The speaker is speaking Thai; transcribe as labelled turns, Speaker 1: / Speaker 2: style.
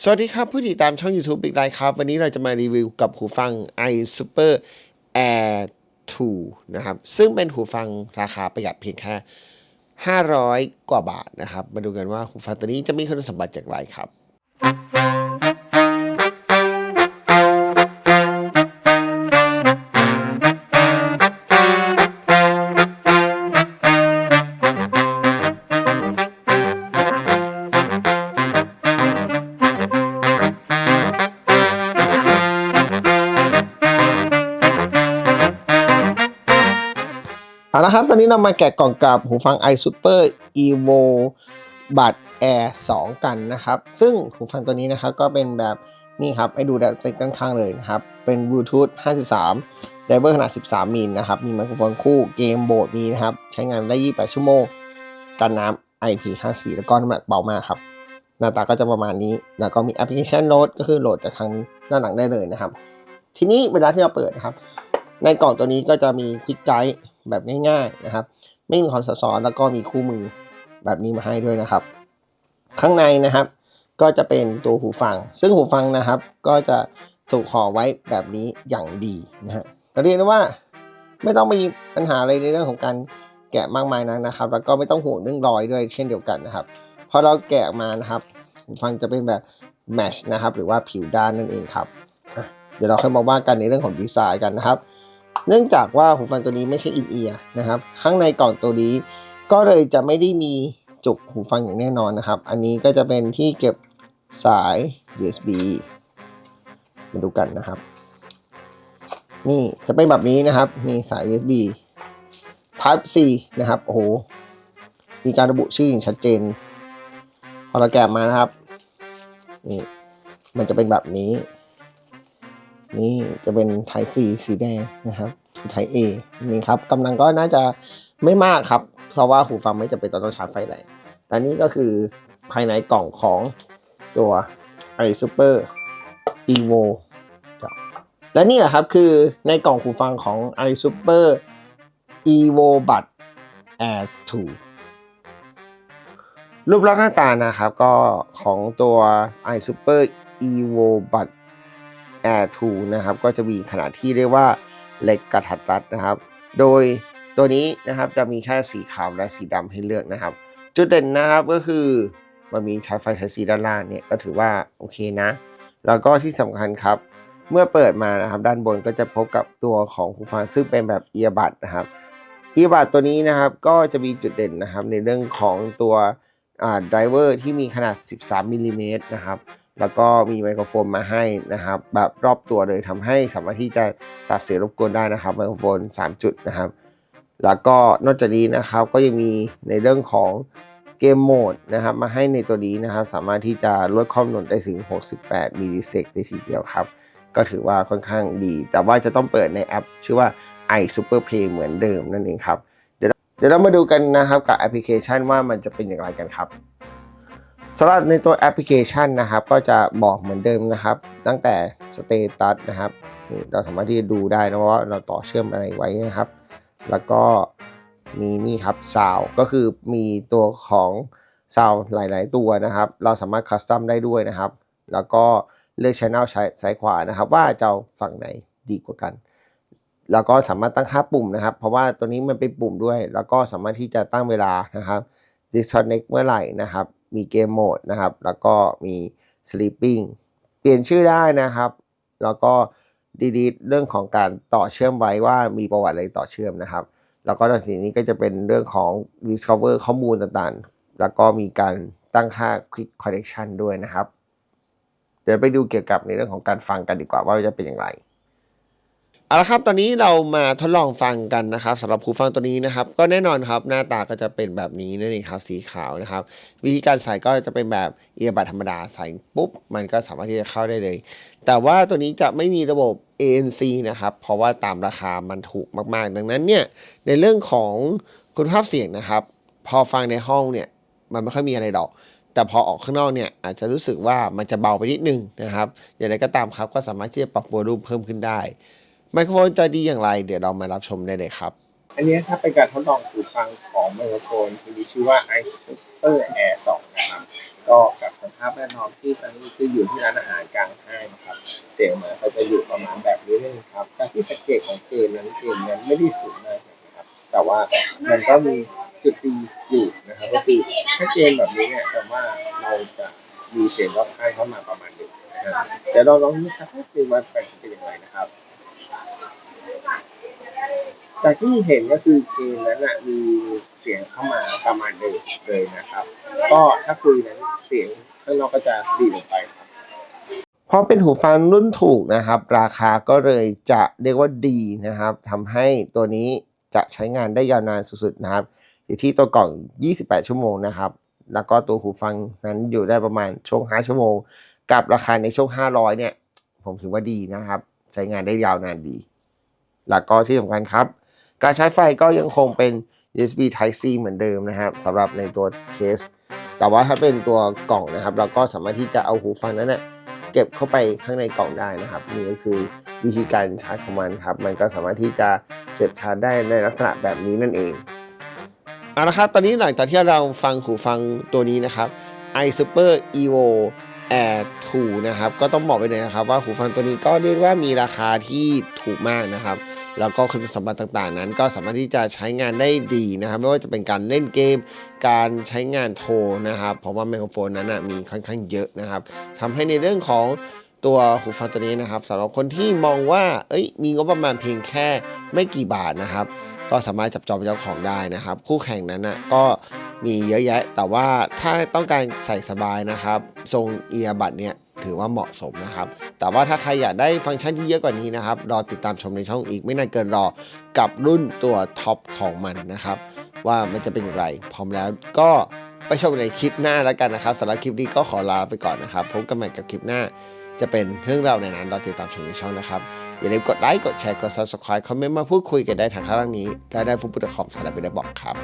Speaker 1: สวัสดีครับ ผู้ติดตามช่อง YouTube Big Light ครับ วันนี้เราจะมารีวิวกับหูฟัง i Super Air 2 นะครับ ซึ่งเป็นหูฟังราคาประหยัดเพียงแค่ 500 กว่าบาทนะครับ มาดูกันว่าหูฟังตัวนี้จะมีคุณสมบัติอย่างไรครับ ครับ ตอนนี้เรามาแกะกล่องกับหูฟัง i Super Evo Bud Air 2 กันนะครับ ซึ่งหูฟังตัวนี้นะครับก็เป็นแบบนี่ครับให้ดูด้านข้างเลยนะครับ เป็น Bluetooth 53ไดเวอร์ขนาด 13 มิลนะครับ มีไมโครโฟนคู่เกมโบดมีนะครับ ใช้งานได้ 28 ชั่วโมง กันน้ำ IP54 แล้วก็น้ำหนักเบามากครับ หน้าตาก็จะประมาณนี้ แล้วก็มีแอปพลิเคชันโน้ตก็คือโหลดจากทางด้านหลังได้เลยนะครับ ทีนี้เวลาที่เราเปิดนะครับ ในกล่องตัวนี้ก็จะมีควิกไกด์ แบบง่ายๆนะครับ ไม่มีความซับซ้อนแล้วก็มีคู่มือแบบนี้มาให้ด้วยนะครับ ข้างในนะครับ ก็จะเป็นตัวหูฟัง ซึ่งหูฟังนะครับ ก็จะถูกห่อไว้แบบนี้อย่างดีนะฮะเรียกได้ว่าไม่ต้องมีปัญหาอะไรในเรื่องของการแกะมากมายนักนะครับ แล้วก็ไม่ต้องห่วงเรื่องรอยด้วยเช่นเดียวกันนะครับพอเราแกะมานะครับหูฟังจะเป็นแบบแมชนะครับ หรือว่าผิวด้านนั่นเองครับ เดี๋ยวเราค่อยมาว่ากันในเรื่องของดีไซน์กันนะครับ เนื่องจากว่าหูฟังตัวนี้ไม่ใช่อินเอียร์นะครับ ข้างในกล่องตัวนี้ก็เลยจะไม่ได้มีจุกหูฟังอย่างแน่นอนนะครับ อันนี้ก็จะเป็นที่เก็บสาย USB มาดูกันนะครับ นี่จะเป็นแบบนี้นะครับ นี่สาย USB Type C นะครับ โอ้โห มีการระบุชื่ออย่างชัดเจน พอเราแกะมานะครับ นี่ มันจะเป็นแบบนี้ นี่จะเป็นไท p e C สีแดงนะครับไท p e A นี่ครับกำลังก็น่าจะไม่มากครับ เพราะว่าหูฟังไม่จำเป็นต้องชาร์จไฟแรงแต่นี่ก็คือภายในกล่องของตัว i Super Evo ครับและนี่แหละครับคือในกล่องหูฟังของ i Super Evo Bud Air 2รูปลักษณ์หน้าตานะครับก็ของตัว i Super Evo Bud Air 2 นะครับ ก็จะมีขนาดที่เรียกว่าเล็กกระทัดรัดนะครับ โดยตัวนี้นะครับจะมีแค่สีขาวและสีดำให้เลือกนะครับ จุดเด่นนะครับก็คือมันมีใช้ไฟ Type C ด้านล่างเนี่ยก็ถือว่าโอเคนะ แล้วก็ที่สำคัญครับ เมื่อเปิดมานะครับ ด้านบนก็จะพบกับตัวของหูฟังซึ่งเป็นแบบเอียบัดนะครับเอียบัดตัวนี้นะครับก็จะมีจุดเด่นนะครับในเรื่องของตัวอ่าไดเวอร์ที่มีขนาด 13มิลลิเมตรนะครับ แล้วก็มีไมโครโฟนมาให้นะครับ แบบรอบตัวเลยทำให้สามารถที่จะตัดเสียงรบกวนได้นะครับไมโครโฟน 3 จุดนะครับ แล้วก็นอกจากนี้นะครับก็ยังมีในเรื่องของเกมโหมดนะครับ มาให้ในตัวนี้นะครับ สามารถที่จะลดความหน่วงได้ถึง 68มิลลิเซกเลยทีเดียวครับ ก็ถือว่าค่อนข้างดี แต่ว่าจะต้องเปิดในแอป ชื่อว่า i Super Play เหมือนเดิมนั่นเองครับเดี๋ยวเดี๋ยวเรามาดูกันนะครับกับแอปพลิเคชันว่ามันจะเป็นอย่างไรกันครับ สำหรับในตัวแอปพลิเคชันนะครับ ก็จะบอกเหมือนเดิมนะครับ ตั้งแต่สเตตัสนะครับเราสามารถที่จะดูได้นะว่าเราต่อเชื่อมอะไรไว้นะครับ แล้วก็มีนี่ครับซาวก็คือมีตัวของซาวหลาย ๆ ตัวนะครับ เราสามารถคัสตอมได้ด้วยนะครับ แล้วก็เลือกช anel ใช้ซ้ายขวานะครับ ว่าจะฝั่งไหนดีกว่ากัน แล้วก็สามารถตั้งค่าปุ่มนะครับ เพราะว่าตัวนี้มันเป็นปุ่มด้วย แล้วก็สามารถที่จะตั้งเวลานะครับ disconnect เมื่อไหร่นะครับ มีเกมโหมดนะครับ แล้วก็มี sleeping เปลี่ยนชื่อได้นะครับ แล้วก็ delete เรื่องของการต่อเชื่อมไว้ว่ามีประวัติอะไรต่อเชื่อมนะครับ แล้วก็ตอนนี้ก็จะเป็นเรื่องของ discover ข้อมูลต่างๆ แล้วก็มีการตั้งค่า quick connection ด้วยนะครับ เดี๋ยวไปดูเกี่ยวกับในเรื่องของการฟังกันดีกว่าว่าจะเป็นอย่างไร เอาละครับ ตอนนี้เรามาทดลองฟังกันนะครับสำหรับหูฟังตัวนี้นะครับ ก็แน่นอนครับหน้าตาก็จะเป็นแบบนี้นั่นเองครับสีขาวนะครับ วิธีการใส่ก็จะเป็นแบบเอียบัดธรรมดาใส่ปุ๊บ มันก็สามารถที่จะเข้าได้เลย แต่ว่าตัวนี้จะไม่มีระบบ ANC นะครับ เพราะว่าตามราคามันถูกมาก ๆ ดังนั้นเนี่ยในเรื่องของคุณภาพเสียงนะครับ พอฟังในห้องเนี่ยมันไม่ค่อยมีอะไรดอกแต่พอออกข้างนอกเนี่ยอาจจะรู้สึกว่ามันจะเบาไปนิดนึงนะครับอย่างไรก็ตามครับก็สามารถที่จะปรับวอลูมเพิ่มขึ้นได้ ไมโครโฟนจะดีอย่างไร เดี๋ยวเรามารับชมได้เลยครับ
Speaker 2: อันนี้ครับเป็นการทดลองหูฟังของไมโครโฟนที่มีชื่อว่า i Super Air 2นะครับก็กับสภาพแวดล้อมที่ตอนนี้คืออยู่ที่ร้านอาหารกลางห้างนะครับ เสียงหมาก็จะอยู่ประมาณแบบนี้เลยครับการที่สังเกตของเกมนั้นเกมนั้นไม่ได้สูงมากนะครับ แต่ว่ามันก็มีจุดดีอยู่นะครับก็คือถ้าเกมแบบนี้เนี่ยแต่ว่าเราจะมีเสียงรอบข้างเข้ามาประมาณหนึ่งนะครับเดี๋ยวเราลองนึกสักนิดนึงว่าเป็นเป็นยังไงนะครับ จากที่เห็นก็คือเกมนั้นนะมีเสียงเข้ามาประมาณหนึ่งเลยนะครับ ก็ถ้าคุยนั้นเสียงข้างนอกก็จะดีลงไปครับ
Speaker 1: เพราะเป็นหูฟังรุ่นถูกนะครับ ราคาก็เลยจะเรียกว่าดีนะครับทำให้ตัวนี้จะใช้งานได้ยาวนานสุดๆนะครับ อยู่ที่ตัวกล่อง 28 ชั่วโมงนะครับ แล้วก็ตัวหูฟังนั้นอยู่ได้ประมาณช่วง 5 ชั่วโมง กับราคาในช่วง 500 เนี่ย ผมถือว่าดีนะครับ ใช้งานได้ยาวนานดี แล้วก็ที่สำคัญครับ การใช้ไฟก็ยังคงเป็น USB Type C เหมือนเดิมนะครับสำหรับในตัวเคส แต่ว่าถ้าเป็นตัวกล่องนะครับ เราก็สามารถที่จะเอาหูฟังนั้นเน่ยเก็บเข้าไปข้างในกล่องได้นะครับ นี่ก็คือวิธีการชาร์จของมันครับ มันก็สามารถที่จะเสียบชาร์จได้ในลักษณะแบบนี้นั่นเองเอาละครับ ตอนนี้หลังจากที่เราฟังหูฟังตัวนี้นะครับ iSuper Evo Air 2 นะครับ ก็ต้องบอกไปเลยนะครับว่าหูฟังตัวนี้ก็เรียกว่ามีราคาที่ถูกมากนะครับ แล้วก็คุณสมบัติต่างๆ นั้น ก็สามารถที่จะใช้งานได้ดีนะครับ ไม่ว่าจะเป็นการเล่นเกม การใช้งานโทรนะครับเพราะว่าไมโครโฟนนั้นมีค่อนข้างเยอะนะครับทำให้ในเรื่องของตัวหูฟังตัวนี้นะครับสำหรับคนที่มองว่า เอ้ย มีงบประมาณเพียงแค่ไม่กี่บาทนะครับ ก็สามารถจับจองเป็นเจ้าของได้นะครับ คู่แข่งนั้นนะก็มีเยอะแยะ แต่ว่าถ้าต้องการใส่สบายนะครับ ทรงเอียบัดเนี่ย ถือว่าเหมาะสมนะครับ แต่ว่าถ้าใครอยากได้ฟังก์ชันที่เยอะกว่านี้นะครับ รอติดตามชมในช่องอีกไม่นานเกินรอกับรุ่นตัวท็อปของมันนะครับ ว่ามันจะเป็นอย่างไร พร้อมแล้วก็ไปชมในคลิปหน้าแล้วกันนะครับสำหรับคลิปนี้ก็ขอลาไปก่อนนะครับพบกันใหม่กับคลิปหน้า จะเป็นเรื่องราวในนั้นรอติดตามชมในช่องนะครับ อย่าลืมกดไลค์กดแชร์กด subscribe คอมเมนต์มาพูดคุยกันได้ทางข้างล่างนี้และได้ฟุตบุตรคอมสำหรับไปได้บอกครับ